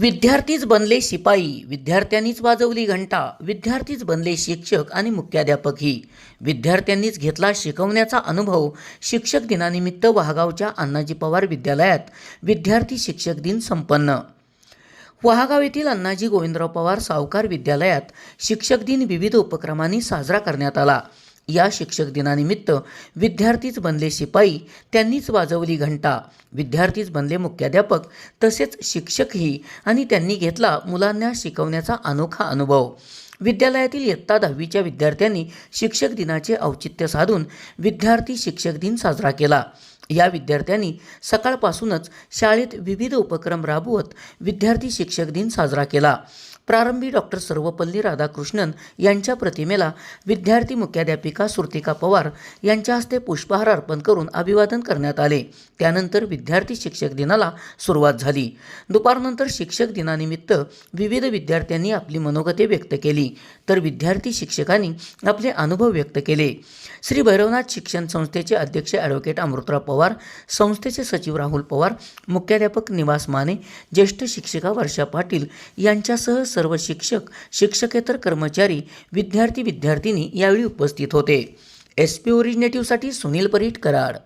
विद्यार्थीच बनले शिपाई विद्यार्थ्यांनीच वाजवली घंटा विद्यार्थीच बनले शिक्षक आणि मुख्याध्यापकही. विद्यार्थ्यांनीच घेतला शिकवण्याचा अनुभव शिक्षक दिनानिमित्त वाहगावच्या अण्णाजी पवार विद्यालयात विद्यार्थी शिक्षक दिन संपन्न. वहागाव येथील अण्णाजी गोविंदराव पवार सावकार विद्यालयात शिक्षक दिन विविध उपक्रमांनी साजरा करण्यात आला. या शिक्षक दिनानिमित्त विद्यार्थीच बनले शिपाई त्यांनीच वाजवली घंटा. विद्यार्थीच बनले मुख्याध्यापक तसेच शिक्षकही आणि त्यांनी घेतला मुलांना शिकवण्याचा अनोखा अनुभव. विद्यालयातील इयत्ता दहावीच्या विद्यार्थ्यांनी शिक्षक दिनाचे औचित्य साधून विद्यार्थी शिक्षक दिन साजरा केला. या विद्यार्थ्यांनी सकाळपासूनच शाळेत विविध उपक्रम राबवत विद्यार्थी शिक्षक दिन साजरा केला. प्रारंभी डॉक्टर सर्वपल्ली राधाकृष्णन यांच्या प्रतिमेला विद्यार्थी मुख्याध्यापिका सुर्तिका पवार यांच्या हस्ते पुष्पहार अर्पण करून अभिवादन करण्यात आले. त्यानंतर विद्यार्थी शिक्षक दिनाला सुरुवात झाली. दुपारनंतर शिक्षक दिनानिमित्त विविध विद्यार्थ्यांनी आपली मनोगते व्यक्त केली. तर विद्यार्थी शिक्षकांनी आपले अनुभव व्यक्त केले. श्री भैरवनाथ शिक्षण संस्थेचे अध्यक्ष ॲडव्होकेट अमृतराव पवार संस्थेचे सचिव राहुल पवार मुख्याध्यापक निवास माने ज्येष्ठ शिक्षिका वर्षा पाटील यांच्यासह सर्व शिक्षक शिक्षकेतर कर्मचारी विद्यार्थी विद्यार्थिनी यावेळी उपस्थित होते. एस पी ओरिजिनेटिव्हसाठी सुनील परीट कराड